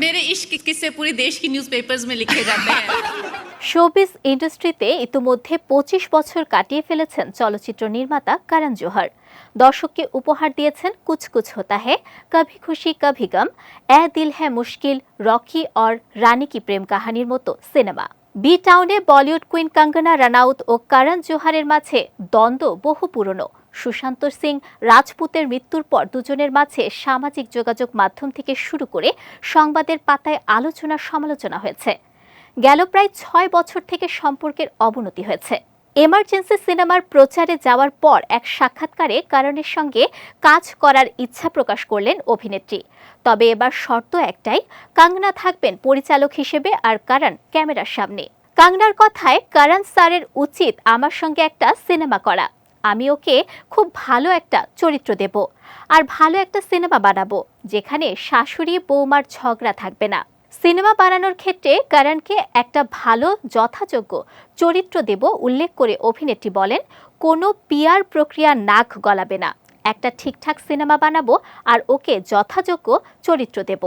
मेरे इश्क के किस्से पूरे देश की न्यूज़पेपर्स में लिखे जाते हैं শোবিজ ইন্ডাস্ট্রিতে ইতিমধ্যে পঁচিশ বছর কাটিয়ে ফেলেছেন চলচ্চিত্র নির্মাতা করণ জোহর দর্শককে উপহার দিয়েছেন কুছ কুছ হোতা হে কভি খুশি কভি গম এ দিল হ্যায় মুশকিল রকি অর রানী কি প্রেম কাহানির মতো সিনেমা বি টাউনে বলিউড কুইন কঙ্গনা রানাউত ও করণ জোহারের মাঝে দ্বন্দ্ব বহু পুরনো সুশান্ত সিং রাজপুতের মৃত্যুর পর দুজনের মাঝে সামাজিক যোগাযোগ মাধ্যম থেকে শুরু করে সংবাদের পাতায় আলোচনা সমালোচনা হয়েছে। গেল প্রায় ছয় বছর থেকে সম্পর্কের অবনতি হয়েছে। এমার্জেন্সি সিনেমার প্রচারে যাওয়ার পর এক সাক্ষাৎকারে কারণের সঙ্গে কাজ করার ইচ্ছা প্রকাশ করলেন অভিনেত্রী। তবে এবার শর্ত একটাই, কাঙ্গনা থাকবেন পরিচালক হিসেবে আর কারণ ক্যামেরার সামনে। কাঙ্গনার কথায়, কারণ স্যারের উচিত আমার সঙ্গে একটা সিনেমা করা। আমি ওকে খুব ভালো একটা চরিত্র দেব আর ভালো একটা সিনেমা বানাবো, যেখানে শাশুড়ি বৌমার ঝগড়া থাকবে না। সিনেমা বানানোর ক্ষেত্রে কারণকে একটা ভালো, যথাযোগ্য চরিত্র দেব উল্লেখ করে অভিনেত্রী বলেন, কোনো পিয়ার প্রক্রিয়া নাক গলাবে না। একটা ঠিকঠাক সিনেমা বানাবো আর ওকে যথাযোগ্য চরিত্র দেব।